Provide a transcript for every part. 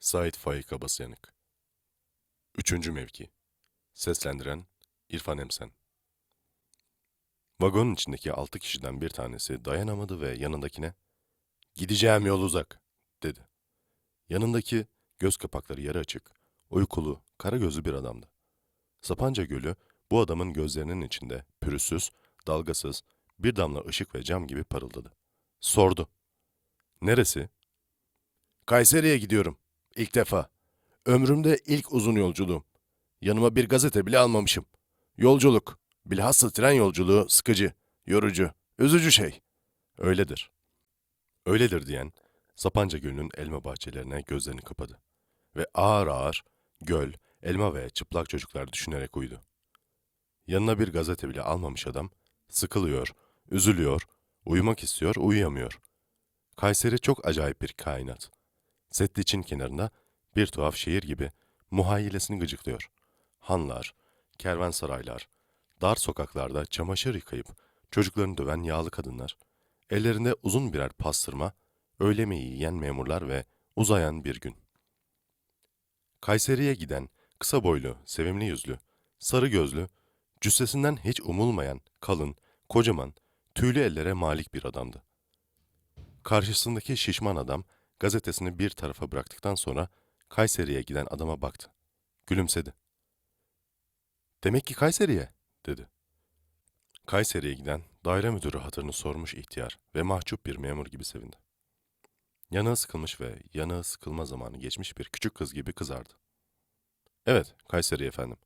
Sait Faik Abasyanık Üçüncü mevki Seslendiren İrfan Emsen Vagonun içindeki altı kişiden bir tanesi dayanamadı ve yanındakine ''Gideceğim yol uzak'' dedi. Yanındaki göz kapakları yarı açık, uykulu, kara gözlü bir adamdı. Sapanca Gölü bu adamın gözlerinin içinde pürüzsüz, dalgasız, bir damla ışık ve cam gibi parıldadı. Sordu. ''Neresi?'' ''Kayseri'ye gidiyorum. İlk defa. Ömrümde ilk uzun yolculuğum. Yanıma bir gazete bile almamışım. Yolculuk. Bilhassa tren yolculuğu sıkıcı, yorucu, üzücü şey. Öyledir. Öyledir diyen Sapanca Gölü'nün elma bahçelerine gözlerini kapadı. Ve ağır ağır göl, elma ve çıplak çocuklar düşünerek uyudu. Yanına bir gazete bile almamış adam sıkılıyor, üzülüyor, uyumak istiyor, uyuyamıyor. Kayseri çok acayip bir kainat. Setliç'in kenarında bir tuhaf şehir gibi muhayyilesini gıcıklıyor. Hanlar, kervansaraylar, dar sokaklarda çamaşır yıkayıp çocuklarını döven yağlı kadınlar, ellerinde uzun birer pastırma, öğle yemeği yiyen memurlar ve uzayan bir gün. Kayseri'ye giden kısa boylu, sevimli yüzlü, sarı gözlü, cüssesinden hiç umulmayan, kalın, kocaman, tüylü ellere malik bir adamdı. Karşısındaki şişman adam gazetesini bir tarafa bıraktıktan sonra Kayseri'ye giden adama baktı. Gülümsedi. Demek ki Kayseri'ye, dedi. Kayseri'ye giden daire müdürü hatırını sormuş ihtiyar ve mahcup bir memur gibi sevindi. Yanığı sıkılmış ve yanığı sıkılma zamanı geçmiş bir küçük kız gibi kızardı. Evet, Kayseri efendim.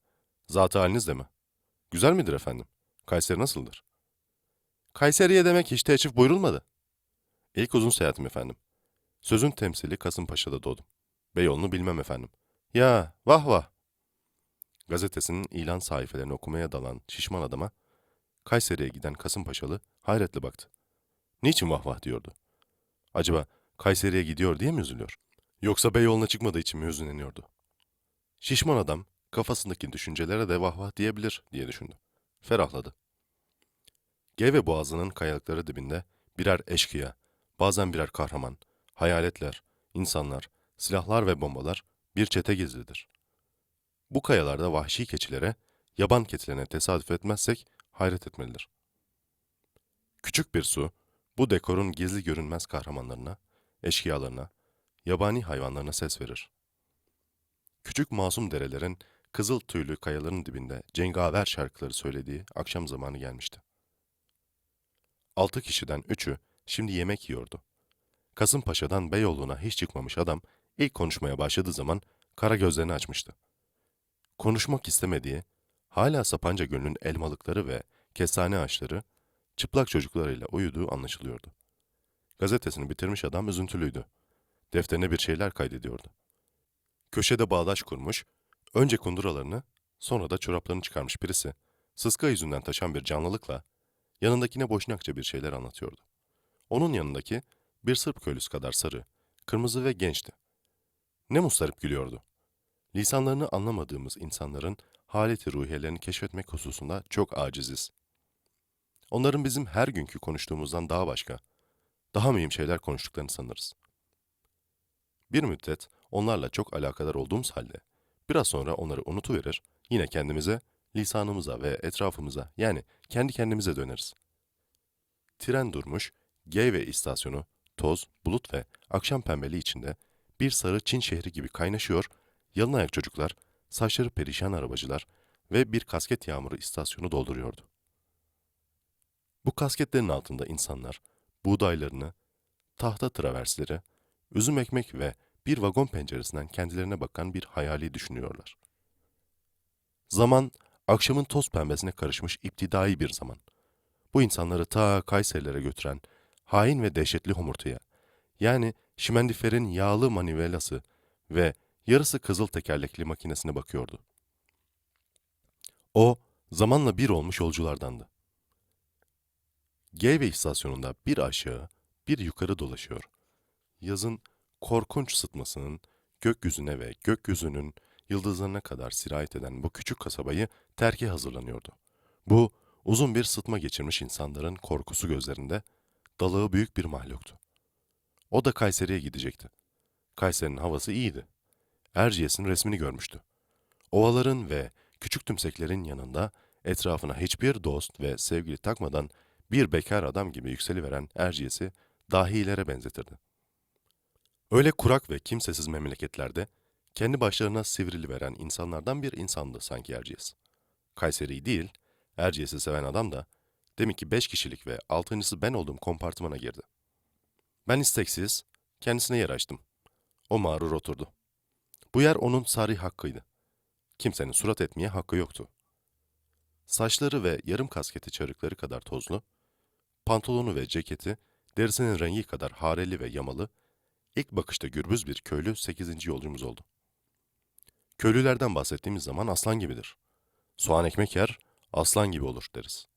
Zatı haliniz de mi? Güzel midir efendim? Kayseri nasıldır? Kayseri'ye demek hiç teçhif buyurulmadı. İlk uzun seyahatim efendim. Sözün temsili Kasımpaşa'da doğdum. Beyoğlu'nu bilmem efendim. Ya vah vah. Gazetesinin ilan sayfelerini okumaya dalan şişman adama Kayseri'ye giden Kasımpaşalı hayretle baktı. Niçin vah vah diyordu? Acaba Kayseri'ye gidiyor diye mi üzülüyor? Yoksa Beyoğlu'na çıkmadığı için mi hüzünleniyordu? Şişman adam kafasındaki düşüncelere de vah vah diyebilir diye düşündü. Ferahladı. Geve boğazının kayalıkları dibinde birer eşkıya, bazen birer kahraman, hayaletler, insanlar, silahlar ve bombalar bir çete gizlidir. Bu kayalarda vahşi keçilere, yaban keçilerine tesadüf etmezsek hayret etmelidir. Küçük bir su, bu dekorun gizli görünmez kahramanlarına, eşkıyalarına, yabani hayvanlarına ses verir. Küçük masum derelerin kızıl tüylü kayaların dibinde cengaver şarkıları söylediği akşam zamanı gelmişti. Altı kişiden üçü şimdi yemek yiyordu. Kasımpaşa'dan Beyoğlu'na hiç çıkmamış adam ilk konuşmaya başladığı zaman kara gözlerini açmıştı. Konuşmak istemediği, hala Sapanca Gölü'nün elmalıkları ve kestane ağaçları çıplak çocuklarıyla uyuduğu anlaşılıyordu. Gazetesini bitirmiş adam üzüntülüydü. Defterine bir şeyler kaydediyordu. Köşede bağdaş kurmuş, önce kunduralarını, sonra da çoraplarını çıkarmış birisi, sıska yüzünden taşan bir canlılıkla yanındakine boşnakça bir şeyler anlatıyordu. Onun yanındaki bir Sırp köylüsü kadar sarı, kırmızı ve gençti. Ne mustarip gülüyordu. Lisanlarını anlamadığımız insanların haleti ruhiyelerini keşfetmek hususunda çok aciziz. Onların bizim her günkü konuştuğumuzdan daha başka, daha mühim şeyler konuştuklarını sanırız. Bir müddet onlarla çok alakadar olduğumuz halde, biraz sonra onları unutuverir, yine kendimize, lisanımıza ve etrafımıza yani kendi kendimize döneriz. Tren durmuş, Geyve istasyonu, toz, bulut ve akşam pembeliği içinde bir sarı Çin şehri gibi kaynaşıyor, yalın ayak çocuklar, saçları perişan arabacılar ve bir kasket yağmuru istasyonu dolduruyordu. Bu kasketlerin altında insanlar, buğdaylarını, tahta traversleri, üzüm ekmek ve bir vagon penceresinden kendilerine bakan bir hayali düşünüyorlar. Zaman, akşamın toz pembesine karışmış iptidai bir zaman. Bu insanları ta Kayserilere götüren hain ve dehşetli homurtuya, yani şimendiferin yağlı manivelası ve yarısı kızıl tekerlekli makinesine bakıyordu. O, zamanla bir olmuş yolculardandı. Geyve istasyonunda bir aşağı, bir yukarı dolaşıyor. Yazın korkunç sıtmasının gökyüzüne ve gökyüzünün yıldızlarına kadar sirayet eden bu küçük kasabayı terke hazırlanıyordu. Bu, uzun bir sıtma geçirmiş insanların korkusu gözlerinde, dalığı büyük bir mahluktu. O da Kayseri'ye gidecekti. Kayseri'nin havası iyiydi. Erciyes'in resmini görmüştü. Ovaların ve küçük tümseklerin yanında etrafına hiçbir dost ve sevgili takmadan bir bekar adam gibi yükseliveren Erciyes'i dahilere benzetirdi. Öyle kurak ve kimsesiz memleketlerde kendi başlarına sivriliveren insanlardan bir insandı sanki Erciyes. Kayseri'yi değil, Erciyes'i seven adam da demek ki beş kişilik ve altıncısı ben olduğum kompartımana girdi. Ben isteksiz kendisine yer açtım. O mağrur oturdu. Bu yer onun sarih hakkıydı. Kimsenin surat etmeye hakkı yoktu. Saçları ve yarım kasketi çarıkları kadar tozlu, pantolonu ve ceketi derisinin rengi kadar hareli ve yamalı, ilk bakışta gürbüz bir köylü 8. yolcumuz oldu. Köylülerden bahsettiğimiz zaman aslan gibidir. Soğan ekmek yer, aslan gibi olur deriz.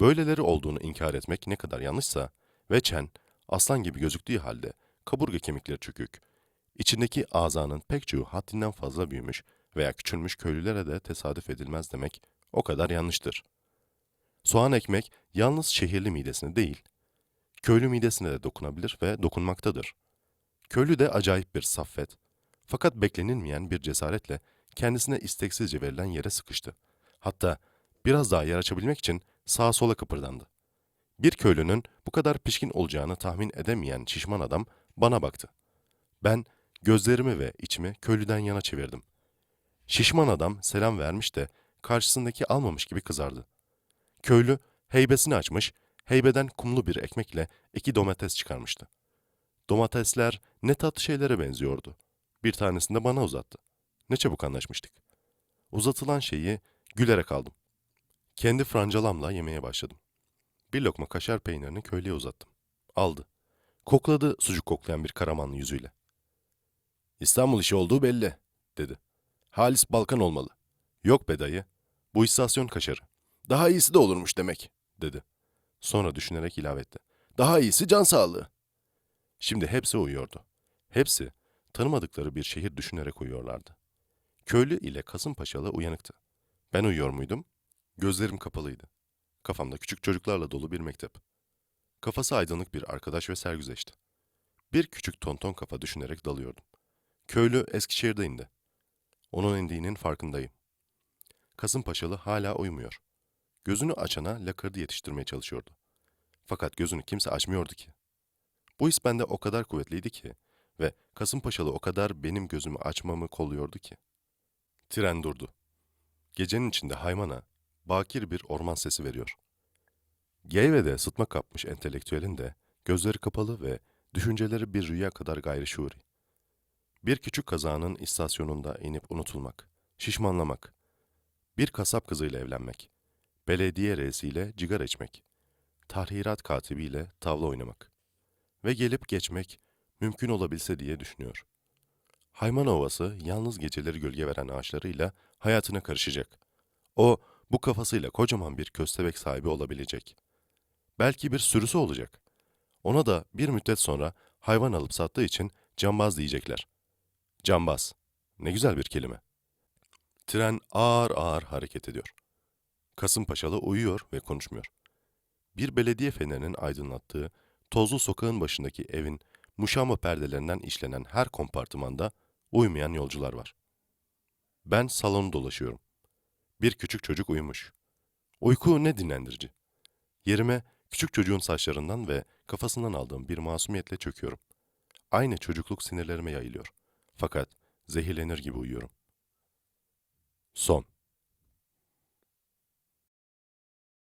Böyleleri olduğunu inkar etmek ne kadar yanlışsa ve Çen, aslan gibi gözüktüğü halde kaburga kemikleri çökük, içindeki azanın pek çoğu haddinden fazla büyümüş veya küçülmüş köylülere de tesadüf edilmez demek o kadar yanlıştır. Soğan ekmek yalnız şehirli midesine değil, köylü midesine de dokunabilir ve dokunmaktadır. Köylü de acayip bir saffet, fakat beklenilmeyen bir cesaretle kendisine isteksizce verilen yere sıkıştı. Hatta biraz daha yer açabilmek için sağa sola kıpırdandı. Bir köylünün bu kadar pişkin olacağını tahmin edemeyen şişman adam bana baktı. Ben gözlerimi ve içimi köylüden yana çevirdim. Şişman adam selam vermiş de karşısındaki almamış gibi kızardı. Köylü heybesini açmış, heybeden kumlu bir ekmekle iki domates çıkarmıştı. Domatesler ne tatlı şeylere benziyordu. Bir tanesini de bana uzattı. Ne çabuk anlaşmıştık. Uzatılan şeyi gülerek aldım. Kendi francalamla yemeye başladım. Bir lokma kaşar peynirini köylüye uzattım. Aldı. Kokladı sucuk koklayan bir karamanlı yüzüyle. İstanbul işi olduğu belli, dedi. Halis Balkan olmalı. Yok be dayı. Bu istasyon kaşarı. Daha iyisi de olurmuş demek, dedi. Sonra düşünerek ilave etti. Daha iyisi can sağlığı. Şimdi hepsi uyuyordu. Hepsi tanımadıkları bir şehir düşünerek uyuyorlardı. Köylü ile Kasımpaşalı uyanıktı. Ben uyuyor muydum? Gözlerim kapalıydı. Kafamda küçük çocuklarla dolu bir mektep. Kafası aydınlık bir arkadaş ve sergüzeşti. Bir küçük tonton kafa düşünerek dalıyordum. Köylü Eskişehir'de indi. Onun indiğinin farkındayım. Kasımpaşalı hala uyumuyor. Gözünü açana lakırdı yetiştirmeye çalışıyordu. Fakat gözünü kimse açmıyordu ki. Bu his bende o kadar kuvvetliydi ki ve Kasımpaşalı o kadar benim gözümü açmamı kolluyordu ki. Tren durdu. Gecenin içinde haymana, bakir bir orman sesi veriyor. Geyve'de sıtma kapmış entelektüelin de gözleri kapalı ve düşünceleri bir rüya kadar gayri şuuri. Bir küçük kazanın istasyonunda inip unutulmak, şişmanlamak, bir kasap kızıyla evlenmek, belediye reisiyle cigara içmek, tahrirat katibiyle tavla oynamak ve gelip geçmek mümkün olabilse diye düşünüyor. Hayman Ovası yalnız geceleri gölge veren ağaçlarıyla hayatına karışacak. O bu kafasıyla kocaman bir köstebek sahibi olabilecek. Belki bir sürüsü olacak. Ona da bir müddet sonra hayvan alıp sattığı için cambaz diyecekler. Cambaz. Ne güzel bir kelime. Tren ağır ağır hareket ediyor. Kasımpaşalı uyuyor ve konuşmuyor. Bir belediye fenerinin aydınlattığı tozlu sokağın başındaki evin muşamba perdelerinden işlenen her kompartımanda uyumayan yolcular var. Ben salonu dolaşıyorum. Bir küçük çocuk uyumuş. Uyku ne dinlendirici. Yerime küçük çocuğun saçlarından ve kafasından aldığım bir masumiyetle çöküyorum. Aynı çocukluk sinirlerime yayılıyor. Fakat zehirlenir gibi uyuyorum. Son